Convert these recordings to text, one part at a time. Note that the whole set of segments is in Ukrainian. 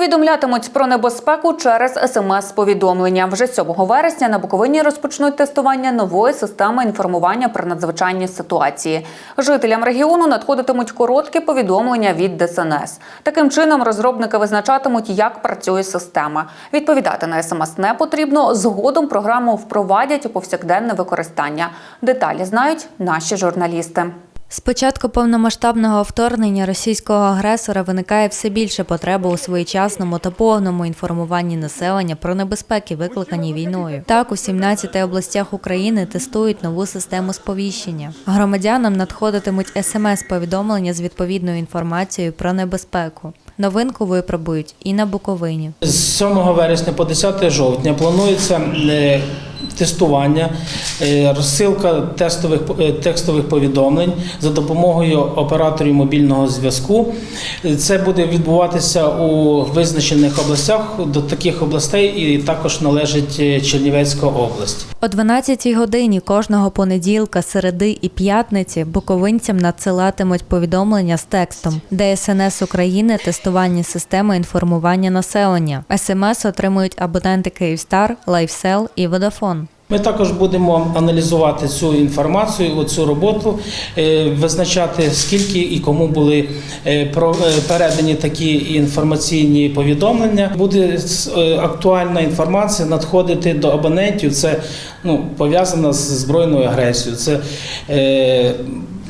Повідомлятимуть про небезпеку через смс-повідомлення. Вже 7 вересня на Буковині розпочнуть тестування нової системи інформування про надзвичайні ситуації. Жителям регіону надходитимуть короткі повідомлення від ДСНС. Таким чином розробники визначатимуть, як працює система. Відповідати на смс не потрібно. Згодом програму впровадять у повсякденне використання. Деталі знають наші журналісти. З початку повномасштабного вторгнення російського агресора виникає все більше потреба у своєчасному та повному інформуванні населення про небезпеки, викликані війною. Так, у 17 областях України тестують нову систему сповіщення. Громадянам надходитимуть смс-повідомлення з відповідною інформацією про небезпеку. Новинку випробують і на Буковині. З 7 вересня по 10 жовтня планується е, тестування, е, розсилка тестових е, текстових повідомлень за допомогою операторів мобільного зв'язку. Е, Це буде відбуватися у визначених областях. До таких областей і також належить Чернівецька область. О 12-й годині кожного понеділка, середи і п'ятниці буковинцям надсилатимуть повідомлення з текстом ДСНС України тестування системи інформування населення. СМС отримують абоненти Київстар, Лайфсел і Водафон. Ми також будемо аналізувати цю інформацію, цю роботу, е, визначати скільки і кому були е, е, передані такі інформаційні повідомлення. Буде актуальна інформація надходити до абонентів. Це ну, пов'язано з збройною агресією. Це е,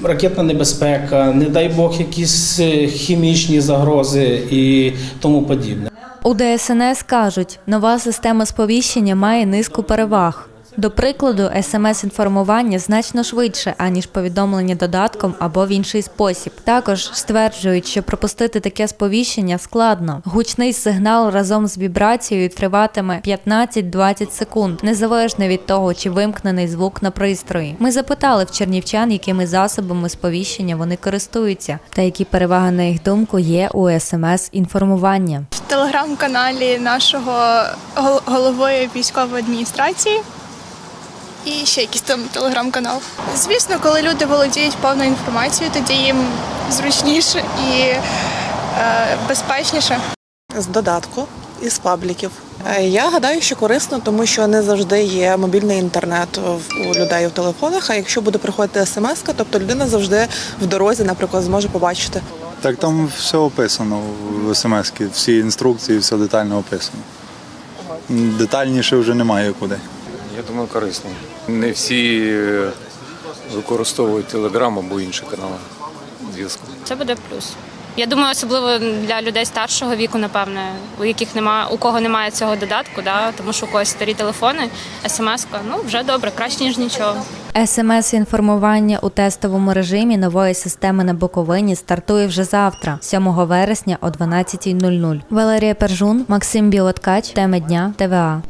ракетна небезпека, не дай Бог, якісь хімічні загрози і тому подібне. У ДСНС кажуть, нова система сповіщення має низку переваг. До прикладу, смс-інформування значно швидше, аніж повідомлення додатком або в інший спосіб. Також стверджують, що пропустити таке сповіщення складно. Гучний сигнал разом з вібрацією триватиме 15-20 секунд, незалежно від того, чи вимкнений звук на пристрої. Ми запитали в чернівчан, якими засобами сповіщення вони користуються, та які переваги на їх думку є у смс-інформування. в телеграм-каналі нашого гол- голови військової адміністрації. І ще якийсь там телеграм-канал. Звісно, коли люди володіють повною інформацією, тоді їм зручніше і е, безпечніше. з додатку із пабліків. Е, Я гадаю, що корисно, тому що не завжди є мобільний інтернет в- у людей в телефонах. А якщо буде приходити смс, тобто людина завжди в дорозі, наприклад, зможе побачити. Так там все описано в смс всі інструкції, все детально описано. Детальніше вже немає куди. Я думаю, корисний. Не всі е, використовують телеграм або інші канали зв'язку. Це буде плюс. Я думаю, особливо для людей старшого віку, напевне, у яких немає, у кого немає цього додатку, да, тому що у когось старі телефони, смс-ка, ну вже добре, краще ніж нічого. СМС-інформування у тестовому режимі нової системи на Буковині стартує вже завтра, 7 вересня о 12.00. Валерія Пержун, Максим Білоткач, теми дня, ТВА.